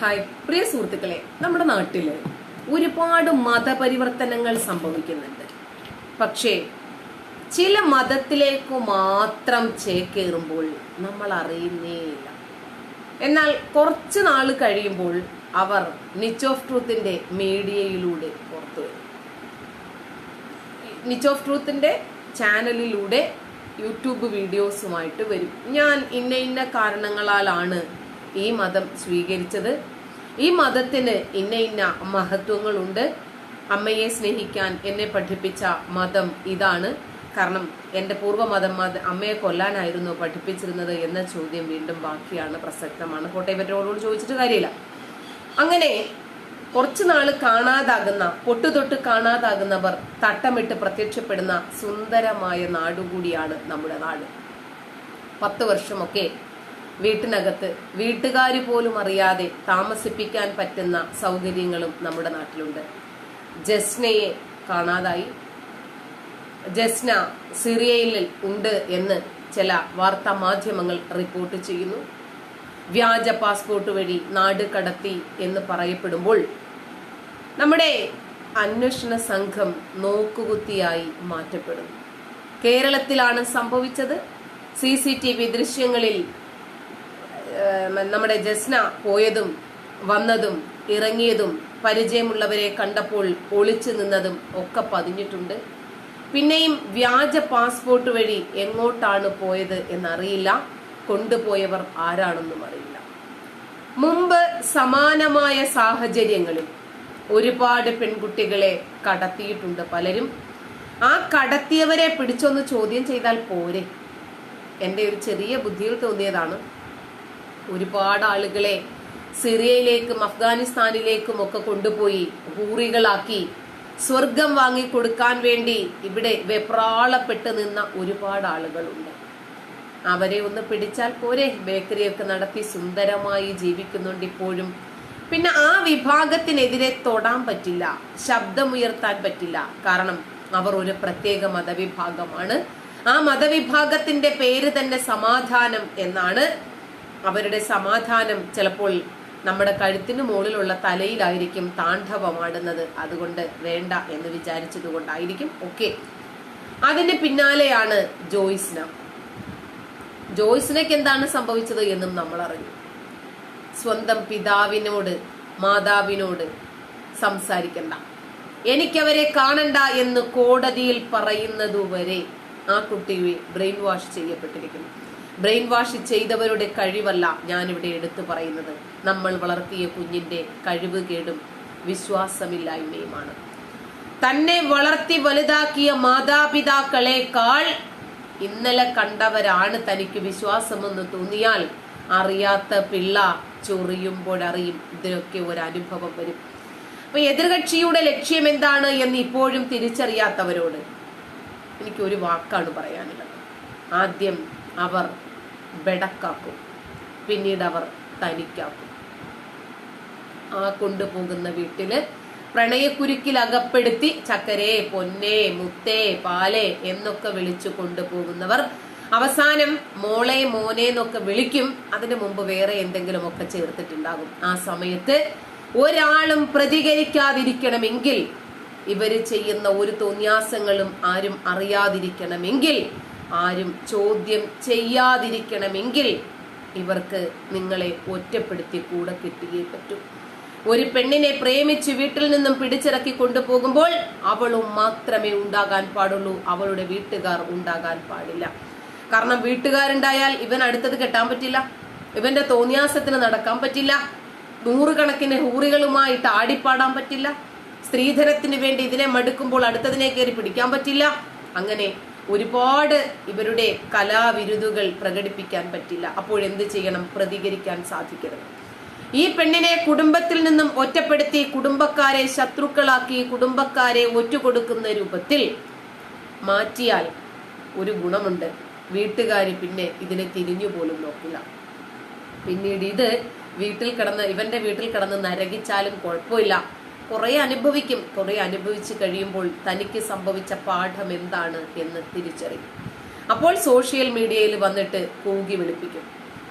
Hi. പ്രിയ സുഹൃത്തുക്കളെ നമ്മുടെ നാട്ടിൽ ഒരുപാട് മതപരിവർത്തനങ്ങൾ സംഭവിക്കുന്നുണ്ട്. പക്ഷേ ചില മതത്തിലേക്ക് മാത്രം ചേക്കേറുമ്പോൾ നമ്മൾ അറിയുന്നേയില്ല. എന്നാൽ കുറച്ച് നാൾ കഴിയുമ്പോൾ അവർ നിച്ച് ഓഫ് ട്രൂത്തിന്റെ മീഡിയയിലൂടെ പുറത്തു വരും. നിച്ച് ഓഫ് ട്രൂത്തിന്റെ ചാനലിലൂടെ യൂട്യൂബ് വീഡിയോസുമായിട്ട് വരും. ഞാൻ ഇന്ന ഇന്ന കാരണങ്ങളാലാണ് ഈ മതം സ്വീകരിച്ചത്. ഈ മതത്തിന് ഇന്ന ഇന്ന മഹത്വങ്ങളുണ്ട്. അമ്മയെ സ്നേഹിക്കാൻ എന്നെ പഠിപ്പിച്ച മതം ഇതാണ്. കാരണം എന്റെ പൂർവമതം മത അമ്മയെ കൊല്ലാനായിരുന്നു പഠിപ്പിച്ചിരുന്നത് എന്ന ചോദ്യം വീണ്ടും ബാക്കിയാണ് പ്രസക്തമാണ്. കോട്ടയപ്പറ്റോളോട് ചോദിച്ചിട്ട് കാര്യമില്ല. അങ്ങനെ കുറച്ചു നാൾ കാണാതാകുന്ന പൊട്ടുതൊട്ട് കാണാതാകുന്നവർ തട്ടമിട്ട് പ്രത്യക്ഷപ്പെടുന്ന സുന്ദരമായ നാടുകൂടിയാണ് നമ്മുടെ നാട്. പത്ത് വർഷമൊക്കെ വീട്ടിനകത്ത് വീട്ടുകാർ പോലും അറിയാതെ താമസിപ്പിക്കാൻ പറ്റുന്ന സൗകര്യങ്ങളും നമ്മുടെ നാട്ടിലുണ്ട്. ജസ്നയെ കാണാതായി. ജസ്ന സിറിയയിൽ ഉണ്ട് എന്ന് ചില വാർത്താ മാധ്യമങ്ങൾ റിപ്പോർട്ട് ചെയ്യുന്നു. വ്യാജ പാസ്പോർട്ട് വഴി നാട് കടത്തി എന്ന് പറയപ്പെടുമ്പോൾ നമ്മുടെ അന്വേഷണ സംഘം നോക്കുകുത്തിയായി മാറ്റപ്പെടുന്നു. കേരളത്തിലാണ് സംഭവിച്ചത്. സി സി ടി വി ദൃശ്യങ്ങളിൽ നമ്മുടെ ജസ്ന പോയതും വന്നതും ഇറങ്ങിയതും പരിചയമുള്ളവരെ കണ്ടപ്പോൾ ഒളിച്ചു നിന്നതും ഒക്കെ പതിഞ്ഞിട്ടുണ്ട്. പിന്നെയും വ്യാജ പാസ്പോർട്ട് വഴി എങ്ങോട്ടാണ് പോയത് എന്നറിയില്ല. കൊണ്ടുപോയവർ ആരാണെന്നും അറിയില്ല. മുമ്പ് സമാനമായ സാഹചര്യങ്ങളിൽ ഒരുപാട് പെൺകുട്ടികളെ കടത്തിയിട്ടുണ്ട് പലരും. ആ കടത്തിയവരെ പിടിച്ചൊന്ന് ചോദ്യം ചെയ്താൽ പോരെ? എന്റെ ഒരു ചെറിയ ബുദ്ധിയിൽ തോന്നിയതാണ്. ഒരുപാട് ആളുകളെ സിറിയയിലേക്കും അഫ്ഗാനിസ്ഥാനിലേക്കും ഒക്കെ കൊണ്ടുപോയി ഹൂറികളാക്കി സ്വർഗം വാങ്ങി കൊടുക്കാൻ വേണ്ടി ഇവിടെ വെപ്രാളപ്പെട്ട് നിന്ന ഒരുപാട് ആളുകളുണ്ട്. അവരെ ഒന്ന് പിടിച്ചാൽ പോരെ? ബേക്കറിയൊക്കെ നടത്തി സുന്ദരമായി ജീവിക്കുന്നുണ്ട് ഇപ്പോഴും. പിന്നെ ആ വിഭാഗത്തിനെതിരെ തൊടാൻ പറ്റില്ല ശബ്ദമുയർത്താൻ പറ്റില്ല. കാരണം അവർ ഒരു പ്രത്യേക മതവിഭാഗമാണ്. ആ മതവിഭാഗത്തിന്റെ പേര് തന്നെ സമാധാനം എന്നാണ് അവരുടെ സമാധാനം ചിലപ്പോൾ നമ്മുടെ കഴുത്തിന് മുകളിലുള്ള തലയിലായിരിക്കും താണ്ഡവമാടുന്നത്. അതുകൊണ്ട് വേണ്ട എന്ന് വിചാരിച്ചത് കൊണ്ടായിരിക്കും ഓക്കെ അതിന്റെ പിന്നാലെയാണ് ജോയ്സ്ന. ജോയ്സിനയ്ക്ക് എന്താണ് സംഭവിച്ചത് എന്നും നമ്മൾ അറിഞ്ഞു സ്വന്തം പിതാവിനോട് മാതാവിനോട് സംസാരിക്കണ്ട. എനിക്കവരെ കാണണ്ട എന്ന് കോടതിയിൽ പറയുന്നതുവരെ ആ കുട്ടിയെ ബ്രെയിൻ വാഷ് ചെയ്യപ്പെട്ടിരിക്കുന്നു. ബ്രെയിൻ വാഷ് ചെയ്തവരുടെ കഴിവല്ല ഞാനിവിടെ എടുത്തു പറയുന്നത്. നമ്മൾ വളർത്തിയ കുഞ്ഞിന്റെ കഴിവ് കേടും വിശ്വാസമില്ലായ്മയുമാണ്. തന്നെ വളർത്തി വലുതാക്കിയ മാതാപിതാക്കളെക്കാൾ ഇന്നലെ കണ്ടവരാണ് തനിക്ക് വിശ്വാസമെന്ന് തോന്നിയാൽ അറിയാത്ത പിള്ള ചൊറിയുമ്പോഴറിയും ഇതിനൊക്കെ ഒരു അനുഭവം വരും. അപ്പൊ എതിർകക്ഷിയുടെ ലക്ഷ്യം എന്താണ് എന്ന് ഇപ്പോഴും തിരിച്ചറിയാത്തവരോട് എനിക്ക് ഒരു വാക്കാണ് പറയാനുള്ളത്. ആദ്യം അവർ ബെടക്കാക്കും പിന്നീട് അവർ തനിക്കാക്കും. ആ കൊണ്ടുപോകുന്ന വീട്ടിൽ പ്രണയക്കുരുക്കിൽ അകപ്പെടുത്തി ചക്കരെ പൊന്നേ മുത്തേ പാലേ എന്നൊക്കെ വിളിച്ചു കൊണ്ടുപോകുന്നവർ അവസാനം മോളെ മോനെ എന്നൊക്കെ വിളിക്കും. അതിനു മുമ്പ് വേറെ എന്തെങ്കിലുമൊക്കെ ചേർത്തിട്ടുണ്ടാകും. ആ സമയത്ത് ഒരാളും പ്രതികരിക്കാതിരിക്കണമെങ്കിൽ ഇവർ ചെയ്യുന്ന ഒരു തോന്യാസങ്ങളും ആരും അറിയാതിരിക്കണമെങ്കിൽ ആരും ചോദ്യം ചെയ്യാതിരിക്കണമെങ്കിൽ ഇവർക്ക് നിങ്ങളെ ഒറ്റപ്പെടുത്തി കൂടെ കിട്ടുകയേ പറ്റൂ. ഒരു പെണ്ണിനെ പ്രേമിച്ച് വീട്ടിൽ നിന്നും പിടിച്ചിറക്കി കൊണ്ടുപോകുമ്പോൾ അവളും മാത്രമേ ഉണ്ടാകാൻ പാടുള്ളൂ അവളുടെ വീട്ടുകാർ ഉണ്ടാകാൻ പാടില്ല. കാരണം വീട്ടുകാരുണ്ടായാൽ ഇവൻ അടുത്തത് കെട്ടാൻ പറ്റില്ല ഇവന്റെ തോന്നിയാസത്തിന് നടക്കാൻ പറ്റില്ല നൂറുകണക്കിന് ഹൂറികളുമായിട്ട് ആടിപ്പാടാൻ പറ്റില്ല സ്ത്രീധനത്തിന് വേണ്ടി ഇതിനെ മടുക്കുമ്പോൾ അടുത്തതിനെ കയറി പിടിക്കാൻ പറ്റില്ല അങ്ങനെ ഒരുപാട് ഇവരുടെ കലാവിരുതുകൾ പ്രകടിപ്പിക്കാൻ പറ്റില്ല. അപ്പോഴെന്ത് ചെയ്യണം? പ്രതികരിക്കാൻ സാധിക്കരുത്. ഈ പെണ്ണിനെ കുടുംബത്തിൽ നിന്നും ഒറ്റപ്പെടുത്തി കുടുംബക്കാരെ ശത്രുക്കളാക്കി കുടുംബക്കാരെ ഒറ്റുകൊടുക്കുന്ന രൂപത്തിൽ മാറ്റിയാൽ ഒരു ഗുണമുണ്ട്. വീട്ടുകാർ പിന്നെ ഇതിനെ തിരിഞ്ഞു പോലും നോക്കില്ല. പിന്നീട് ഇത് വീട്ടിൽ കിടന്ന് ഇവന്റെ വീട്ടിൽ കിടന്ന് നരകിച്ചാലും കുഴപ്പമില്ല. കുറെ അനുഭവിക്കും. കുറെ അനുഭവിച്ചു കഴിയുമ്പോൾ തനിക്ക് സംഭവിച്ച പാഠം എന്താണ് എന്ന് തിരിച്ചറിയും. അപ്പോൾ സോഷ്യൽ മീഡിയയിൽ വന്നിട്ട് കൂകി വിളിപ്പിക്കും.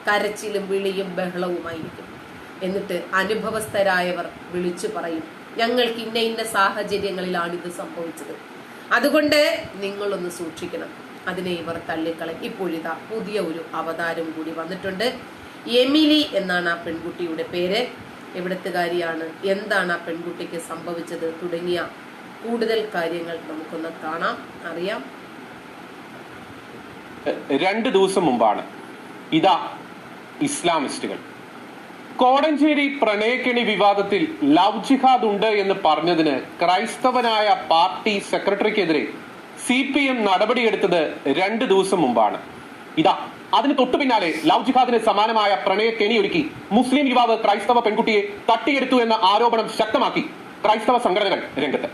കരച്ചിലും വിളിയും ബഹളവുമായിരിക്കും. എന്നിട്ട് അനുഭവസ്ഥരായവർ വിളിച്ചു പറയും ഞങ്ങൾക്ക് ഇന്ന ഇന്ന സാഹചര്യങ്ങളിലാണ് ഇത് സംഭവിച്ചത്. അതുകൊണ്ട് നിങ്ങളൊന്ന് സൂക്ഷിക്കണം. അതിനെ ഇവർ തള്ളിക്കളയും. ഇപ്പോഴിതാ പുതിയ ഒരു അവതാരം കൂടി വന്നിട്ടുണ്ട്. എമിലി എന്നാണ് ആ പെൺകുട്ടിയുടെ പേര്. എവിടത്തുകാരിയാണ്? എന്താണ് ആ പെൺകുട്ടിക്ക് സംഭവിച്ചത്? തുടങ്ങിയ കൂടുതൽ കാര്യങ്ങൾ നമുക്കൊന്ന് കാണാം അറിയാം. രണ്ട് ദിവസം മുമ്പാണ് ഇതാ ഇസ്ലാമിസ്റ്റുകൾ. കോടഞ്ചേരി പ്രണയക്കെണി വിവാദത്തിൽ ലവ് ജിഹാദ് ഉണ്ട് എന്ന് പറഞ്ഞതിന് ക്രൈസ്തവനായ പാർട്ടി സെക്രട്ടറിക്കെതിരെ സി പി എം നടപടിയെടുത്തത് രണ്ട് ദിവസം മുമ്പാണ്. ഇതാ അതിന് തൊട്ടു പിന്നാലെ ലവ് ജിഹാദിന് സമാനമായ പ്രണയ ഒരുക്കി മുസ്ലിം യുവാവ് ക്രൈസ്തവ പെൺകുട്ടിയെ തട്ടിയെടുത്തു എന്ന ആരോപണം ശക്തമാക്കി ക്രൈസ്തവ സംഘടനകൾ രംഗത്ത്.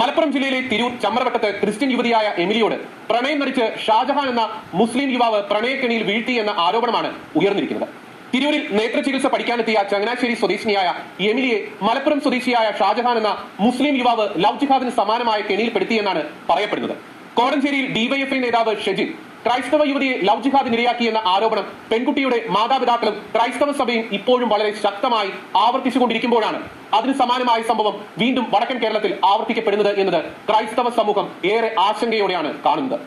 മലപ്പുറം ജില്ലയിലെ തിരൂർ ചമ്മറവട്ടത്ത് ക്രിസ്ത്യൻ യുവതിയായ എമിലിയോട് പ്രണയം നടിച്ച് ഷാജഹാൻ എന്ന മുസ്ലിം യുവാവ് പ്രണയക്കെണിയിൽ വീഴ്ത്തി എന്ന ആരോപണമാണ് ഉയർന്നിരിക്കുന്നത്. തിരൂരിൽ നേത്ര ചികിത്സ പഠിക്കാനെത്തിയ ചങ്ങനാശ്ശേരി സ്വദേശിനിയായ എമിലിയെ മലപ്പുറം സ്വദേശിയായ ഷാജഹാൻ എന്ന മുസ്ലിം യുവാവ് ലവ് ജിഹാദിന് സമാനമായ കെണിയിൽപ്പെടുത്തിയെന്നാണ് പറയപ്പെടുന്നത്. കോടഞ്ചേരിയിൽ ഡിവൈഎഫ്ഐ നേതാവ് ഷെജിൻ ക്രൈസ്തവ യുവതിയെ ലവ് ജിഹാദിനിരയാക്കിയെന്ന ആരോപണം പെൺകുട്ടിയുടെ മാതാപിതാക്കളും ക്രൈസ്തവ സഭയും ഇപ്പോഴും വളരെ ശക്തമായി ആവർത്തിച്ചുകൊണ്ടിരിക്കുമ്പോഴാണ്. അതിന് സമാനമായ സംഭവം വീണ്ടും വടക്കൻ കേരളത്തിൽ ആവർത്തിക്കപ്പെടുന്നത് എന്നത് ക്രൈസ്തവ സമൂഹം ഏറെ ആശങ്കയോടെയാണ് കാണുന്നത്.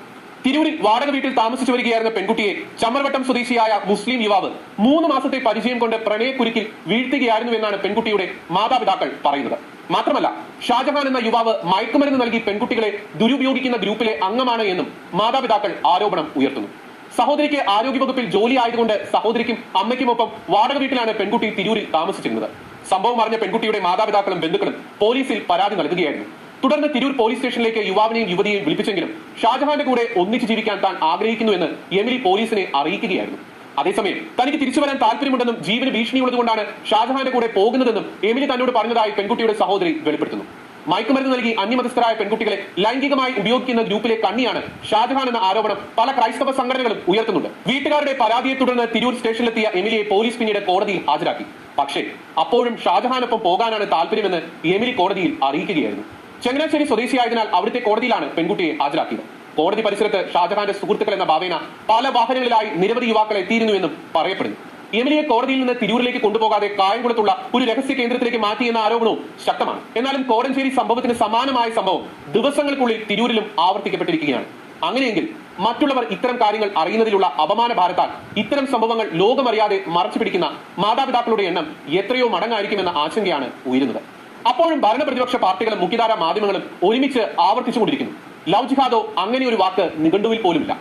തിരൂരിൽ വാടക വീട്ടിൽ താമസിച്ചു വരികയായിരുന്ന പെൺകുട്ടിയെ ചമ്മർവട്ടം സ്വദേശിയായ മുസ്ലിം യുവാവ് മൂന്ന് മാസത്തെ പരിചയം കൊണ്ട് പ്രണയക്കുരുക്കിൽ വീഴ്ത്തുകയായിരുന്നുവെന്നാണ് പെൺകുട്ടിയുടെ മാതാപിതാക്കൾ പറയുന്നത്. മാത്രമല്ല ഷാജഹാൻ എന്ന യുവാവ് മയക്കുമരുന്ന് നൽകി പെൺകുട്ടികളെ ദുരുപയോഗിക്കുന്ന ഗ്രൂപ്പിലെ അംഗമാണ് എന്നും മാതാപിതാക്കൾ ആരോപണം ഉയർത്തുന്നു. സഹോദരിക്ക് ആരോഗ്യവകുപ്പിൽ ജോലി ആയതുകൊണ്ട് സഹോദരിക്കും അമ്മയ്ക്കുമൊപ്പം വാടക വീട്ടിലാണ് പെൺകുട്ടി തിരൂരിൽ താമസിച്ചിരുന്നത്. സംഭവം അറിഞ്ഞ പെൺകുട്ടിയുടെ മാതാപിതാക്കളും ബന്ധുക്കളും പോലീസിൽ പരാതി നൽകുകയായിരുന്നു. തുടർന്ന് തിരൂർ പോലീസ് സ്റ്റേഷനിലേക്ക് യുവാവിനെയും യുവതിയെയും വിളിപ്പിച്ചെങ്കിലും ഷാജഹാന്റെ കൂടെ ഒന്നിച്ചു ജീവിക്കാൻ താൻ ആഗ്രഹിക്കുന്നുവെന്ന് എമിലി പോലീസിനെ അറിയിക്കുകയായിരുന്നു. അതേസമയം തനിക്ക് തിരിച്ചു വരാൻ താല്പര്യമുണ്ടെന്നും ജീവന് ഭീഷണിയുള്ളതുകൊണ്ടാണ് ഷാജഹാന്റെ കൂടെ പോകുന്നതെന്നും എമിലി തന്നോട് പറഞ്ഞതായി പെൺകുട്ടിയുടെ സഹോദരി വെളിപ്പെടുത്തുന്നു. മയക്കുമരുന്ന് നൽകി അന്യമതസ്ഥരായ പെൺകുട്ടികളെ ലൈംഗികമായി ഉപയോഗിക്കുന്ന ഗ്രൂപ്പിലെ കണ്ണിയാണ് ഷാജഹാൻ എന്ന ആരോപണം പല ക്രൈസ്തവ സംഘടനകളും ഉയർത്തുന്നുണ്ട്. വീട്ടുകാരുടെ പരാതിയെ തുടർന്ന് തിരൂർ സ്റ്റേഷനിലെത്തിയ എമിലിയെ പോലീസ് പിന്നീട് കോടതിയിൽ ഹാജരാക്കി. പക്ഷേ അപ്പോഴും ഷാജഹാനൊപ്പം പോകാനാണ് താല്പര്യമെന്ന് എമിലി കോടതിയിൽ അറിയിക്കുകയായിരുന്നു. ചങ്ങനാശ്ശേരി സ്വദേശിയായതിനാൽ അവിടുത്തെ കോടതിയിലാണ് പെൺകുട്ടിയെ ഹാജരാക്കിയത്. കോടതി പരിസരത്ത് ഷാജഹാന്റെ സുഹൃത്തുക്കൾ എന്ന ഭാവേന പല വാഹനങ്ങളിലായി നിരവധി യുവാക്കൾ എത്തിയിരുന്നുവെന്നും പറയപ്പെടുന്നു. എമിലിയെ കോടതിയിൽ നിന്ന് തിരൂരിലേക്ക് കൊണ്ടുപോകാതെ കായംകുളത്തുള്ള ഒരു രഹസ്യ കേന്ദ്രത്തിലേക്ക് മാറ്റിയെന്ന ആരോപണവും ശക്തമാണ്. എന്നാലും കോടഞ്ചേരി സംഭവത്തിന് സമാനമായ സംഭവം ദിവസങ്ങൾക്കുള്ളിൽ തിരൂരിലും ആവർത്തിക്കപ്പെട്ടിരിക്കുകയാണ്. അങ്ങനെയെങ്കിൽ മറ്റുള്ളവർ ഇത്തരം കാര്യങ്ങൾ അറിയുന്നതിലുള്ള അപമാന ഭാരത്താൽ ഇത്തരം സംഭവങ്ങൾ ലോകമറിയാതെ മറച്ചു പിടിക്കുന്ന മാതാപിതാക്കളുടെ എണ്ണം എത്രയോ മടങ്ങായിരിക്കുമെന്ന ആശങ്കയാണ് ഉയരുന്നത്. അപ്പോഴും ഭരണപ്രതിപക്ഷ പാർട്ടികളും മുഖ്യധാര മാധ്യമങ്ങളും ഒരുമിച്ച് ആവർത്തിച്ചുകൊണ്ടിരിക്കുന്നു. ലവ് ജിഹാദോ അങ്ങനെ ഒരു വാക്ക് നിഘണ്ടുവിൽ പോലുമില്ല.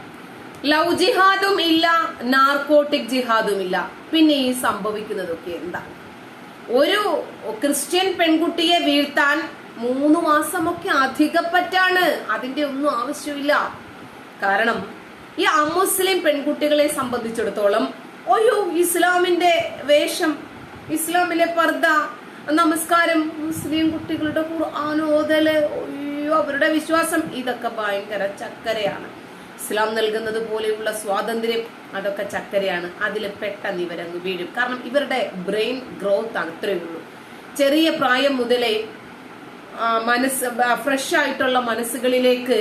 ലവ് ജിഹാദും ഇല്ല നാർക്കോട്ടിക് ജിഹാദും ഇല്ല. പിന്നെ ഈ സംഭവിക്കുന്നതൊക്കെ എന്താ ഒരു ക്രിസ്ത്യൻ പെൺകുട്ടിയെ വീഴ്ത്താൻ മൂന്ന് മാസമൊക്കെ അധികപ്പറ്റാണ് അതിന്റെ ഒന്നും ആവശ്യമില്ല. കാരണം ഈ അമുസ്ലിം പെൺകുട്ടികളെ സംബന്ധിച്ചിടത്തോളം ഒരു ഇസ്ലാമിന്റെ വേഷം ഇസ്ലാമിലെ പർദ്ദ നമസ്കാരം മുസ്ലിം കുട്ടികളുടെ ഖുർആാനോദൽ അയ്യോ അവരുടെ വിശ്വാസം ഇതൊക്കെ ഭയങ്കര ചക്കരയാണ്. ഇസ്ലാം നൽകുന്നത് പോലെയുള്ള സ്വാതന്ത്ര്യം അതൊക്കെ ചക്കരയാണ്. അതിൽ പെട്ടെന്ന് ഇവരങ്ങ് വീഴും. കാരണം ഇവരുടെ ബ്രെയിൻ ഗ്രോത്ത് ആണ് ഇത്രയേ ഉള്ളൂ. ചെറിയ പ്രായം മുതലേ മനസ് മനസ്സ് ഫ്രഷ് ആയിട്ടുള്ള മനസ്സുകളിലേക്ക്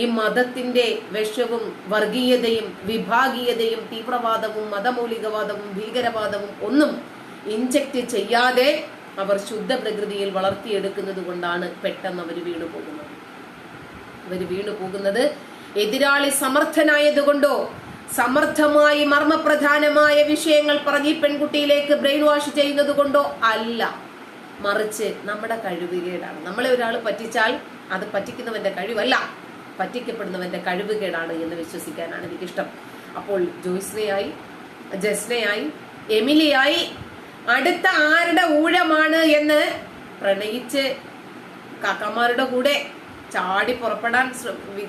ഈ മതത്തിന്റെ വിഷവും വർഗീയതയും വിഭാഗീയതയും തീവ്രവാദവും മതമൗലികവാദവും ഭീകരവാദവും ഒന്നും ഇൻജക്റ്റ് ചെയ്യാതെ അവർ ശുദ്ധ പ്രകൃതിയിൽ വളർത്തിയെടുക്കുന്നത് കൊണ്ടാണ് പെട്ടെന്ന് അവർ വീണു പോകുന്നത്. അവർ വീണു പോകുന്നത് എതിരാളി സമർത്ഥനായതുകൊണ്ടോ? സമർത്ഥമായി മർമ്മപ്രധാനമായ വിഷയങ്ങൾ പറഞ്ഞ് പെൺകുട്ടിയിലേക്ക് ബ്രെയിൻ വാഷ് ചെയ്യുന്നത് കൊണ്ടോ? അല്ല. മറിച്ച് നമ്മുടെ കഴിവുകേടാണ് നമ്മളെ ഒരാൾ പറ്റിച്ചാൽ അത് പറ്റിക്കുന്നവന്റെ കഴിവല്ല. പറ്റിക്കപ്പെടുന്നവന്റെ കഴിവുകേടാണ് എന്ന് വിശ്വസിക്കാനാണ് എനിക്കിഷ്ടം. അപ്പോൾ ജോയ്സ്നയായി ജസ്നയായി എമിലിയായി അടുത്ത ആരുടെ ഊഴമാണ് എന്ന് പ്രണയിച്ച് കാക്കമാരുടെ കൂടെ ചാടി പുറപ്പെടാൻ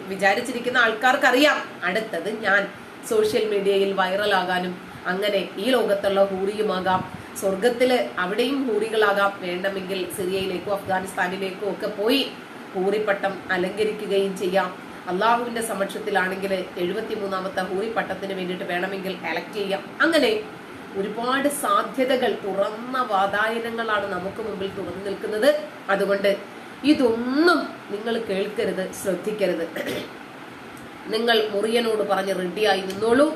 വിചാരിച്ചിരിക്കുന്ന ആൾക്കാർക്കറിയാം. അടുത്തത് ഞാൻ. സോഷ്യൽ മീഡിയയിൽ വൈറലാകാനും അങ്ങനെ ഈ ലോകത്തുള്ള ഹൂറിയുമാകാം. സ്വർഗത്തിൽ അവിടെയും ഹൂറികളാകാം. വേണ്ടമെങ്കിൽ സിറിയയിലേക്കോ അഫ്ഗാനിസ്ഥാനിലേക്കോ ഒക്കെ പോയി ഹൂറിപ്പട്ടം അലങ്കരിക്കുകയും ചെയ്യാം. അള്ളാഹുവിന്റെ സമക്ഷത്തിലാണെങ്കിൽ എഴുപത്തി മൂന്നാമത്തെ ഹൂറിപ്പട്ടത്തിന് വേണ്ടിയിട്ട് വേണമെങ്കിൽ എലക്ട് ചെയ്യാം. അങ്ങനെ ഒരുപാട് സാധ്യതകൾ തുറന്ന വാതായനങ്ങളാണ് നമുക്ക് മുമ്പിൽ തുറന്നു നിൽക്കുന്നത്. അതുകൊണ്ട് ഇതൊന്നും നിങ്ങൾ കേൾക്കരുത് ശ്രദ്ധിക്കരുത്. നിങ്ങൾ മുറിയനോട് പറഞ്ഞ് റെഡിയായി നിന്നോളൂ.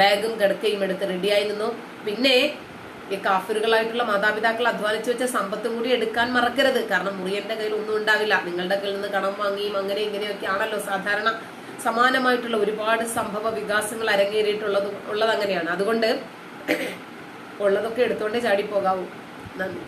ബാഗും കിടക്കയും എടുത്ത് റെഡിയായി നിന്നു. പിന്നെ ഈ കാഫിറുകളായിട്ടുള്ള മാതാപിതാക്കൾ അധ്വാനിച്ചു വെച്ച സമ്പത്തും കൂടി എടുക്കാൻ മറക്കരുത്. കാരണം മുറിയന്റെ കയ്യിൽ ഒന്നും ഉണ്ടാവില്ല. നിങ്ങളുടെ കയ്യിൽ നിന്ന് കടം വാങ്ങിയും അങ്ങനെ ഇങ്ങനെയൊക്കെ ആണല്ലോ സാധാരണ സമാനമായിട്ടുള്ള ഒരുപാട് സംഭവ വികാസങ്ങൾ അരങ്ങേറിയിട്ടുള്ളത് ഉള്ളത് അങ്ങനെയാണ്. അതുകൊണ്ട് ഉള്ളതൊക്കെ എടുത്തോണ്ടേ ചാടി പോകാവൂ. നന്ദി.